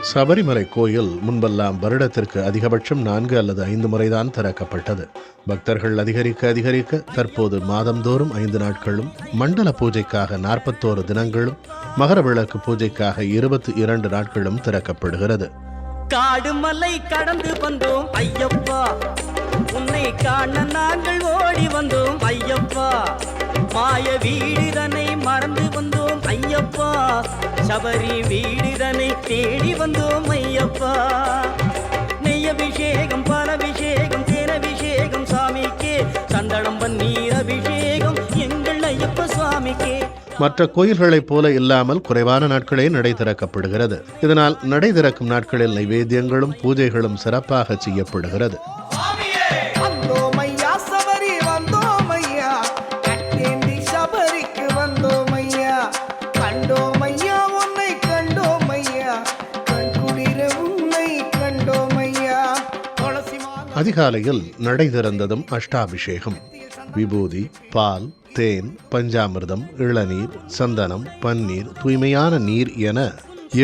சபரிமலை கோயில் முன்பெல்லாம் வருடத்திற்கு அதிகபட்சம் நான்கு அல்லது ஐந்து முறைதான் திறக்கப்பட்டது. பக்தர்கள் அதிகரிக்க அதிகரிக்க தற்போது மாதந்தோறும் ஐந்து நாட்களும் மண்டல பூஜைக்காக நாற்பத்தோரு தினங்களும் மகர விளக்கு பூஜைக்காக இருபத்தி இரண்டு நாட்களும் திறக்கப்படுகிறது. காடுமலை கடந்து வந்தோம் ஐயப்பா. உன்னை காண நாங்கள் ஓடி வந்தோம் ஐயப்பா. மாய வீடுதனை ஐயப்பா. சபரி வீடுதனை தேடி வந்தோம் ஐயப்பா. நெய்யபிஷேகம் பாலபிஷேகம் தேனபிஷேகம் சாமிக்கே. சந்தனம் பன்னீர் அபிஷேகம் எங்கள் ஐயப்ப சுவாமிக்கே. மற்ற கோயில்களைப் போல இல்லாமல் குறைவான நாட்களே நடை திறக்கப்படுகிறது. இதனால் நடை திறக்கும் நாட்களில் நைவேத்தியங்களும் பூஜைகளும் சிறப்பாக செய்யப்படுகிறது. அதிகாலையில் நடை திறந்ததும் அஷ்டாபிஷேகம். விபூதி பால் தேன் பஞ்சாமிர்தம் இளநீர் சந்தனம் பன்னீர் தூய்மையான நீர் என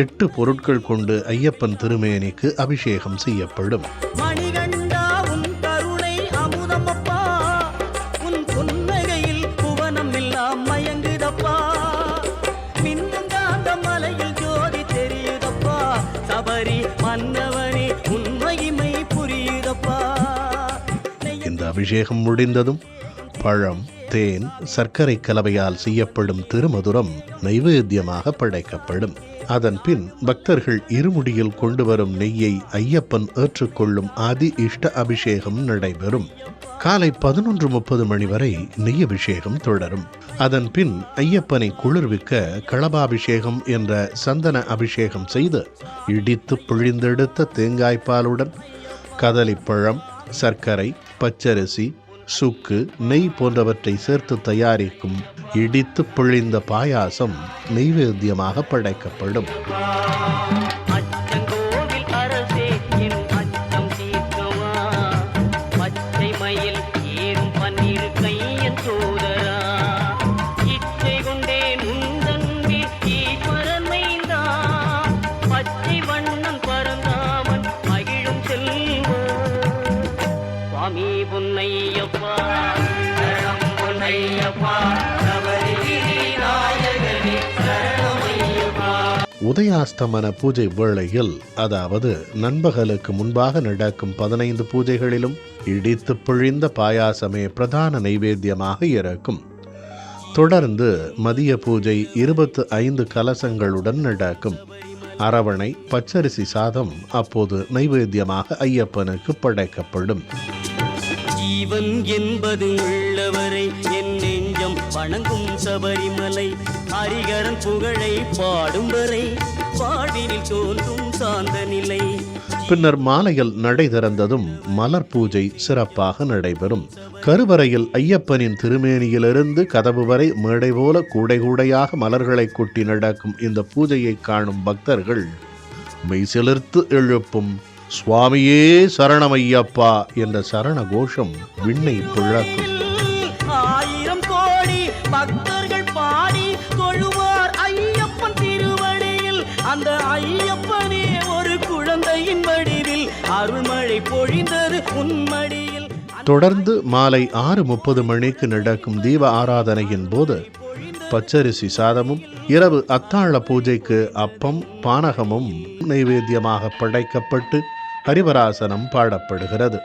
எட்டு பொருட்கள் கொண்டு ஐயப்பன் திருமேனிக்கு அபிஷேகம் செய்யப்படும். அபிஷேகம் முடிந்ததும் பழம் தேன் சர்க்கரை கலவையால் செய்யப்படும் திருமதுரம் நைவேத்தியமாக படைக்கப்படும். அதன் பின் பக்தர்கள் இருமுடியில் கொண்டு வரும் நெய்யை ஐயப்பன் ஏற்றுக்கொள்ளும் ஆதி இஷ்ட அபிஷேகம் நடைபெறும். காலை பதினொன்று முப்பது மணி வரை நெய் அபிஷேகம் தொடரும். அதன் பின் ஐயப்பனை குளிர்விக்க களபாபிஷேகம் என்ற சந்தன அபிஷேகம் செய்து இடித்து பிழிந்தெடுத்த தேங்காய்ப்பாலுடன் கதலிப்பழம் சர்க்கரை பச்சரிசி சுக்கு நெய் போன்றவற்றை சேர்த்து தயாரிக்கும் இடித்து பிழிந்த பாயாசம் நெய்வேத்தியமாக படைக்கப்படும். பொன்னையப்பா சரணம் பொன்னையப்பா உதயாஸ்தமன பூஜை வேளையில் அதாவது நண்பகலுக்கு முன்பாக நடக்கும் பதினைந்து பூஜைகளிலும் இடித்து பிழிந்த பாயாசமே பிரதான நைவேத்தியமாக இருக்கும். தொடர்ந்து மதிய பூஜை இருபத்து ஐந்து கலசங்களுடன் நடக்கும். அரவணை பச்சரிசி சாதம் அப்போது நைவேத்தியமாக ஐயப்பனுக்கு படைக்கப்படும். ஜீவன் என்பது உள்ளவரை என் நெஞ்சம் வணங்கும் சபரிமலை. ஹரிகரன் புகழை பாடும் வரை பாடினில் தோன்றும் சாந்த நிலை. பின்னர் மாலையில் நடை திறந்ததும் மலர் பூஜை சிறப்பாக நடைபெறும். கருவறையில் ஐயப்பனின் திருமேனியிலிருந்து கதவு வரை மேடை போல கூடை கூடையாக மலர்களை கொட்டி நடக்கும் இந்த பூஜையை காணும் பக்தர்கள் மெய்சிலிர்த்து எழுப்பும் சுவாமியே சரணமையப்பா என்ற சரண கோஷம் விண்ணை பிழக்கும். ஆயிரம் கோடி பக்தர்கள் பாடி தொழுவார் ஐயப்பன் திருவடியில். அந்த ஐயப்பனே ஒரு குழந்தையின் வடிவில். அருள்மழை பொழிந்தது உன்மடியில். தொடர்ந்து மாலை ஆறு முப்பது மணிக்கு நடக்கும் தீப ஆராதனையின் போது பச்சரிசி சாதமும் இரவு அத்தாழ பூஜைக்கு அப்பம் பானகமும் நைவேத்தியமாக படைக்கப்பட்டு ஹரிவராசனம் பாடப்படுகிறது.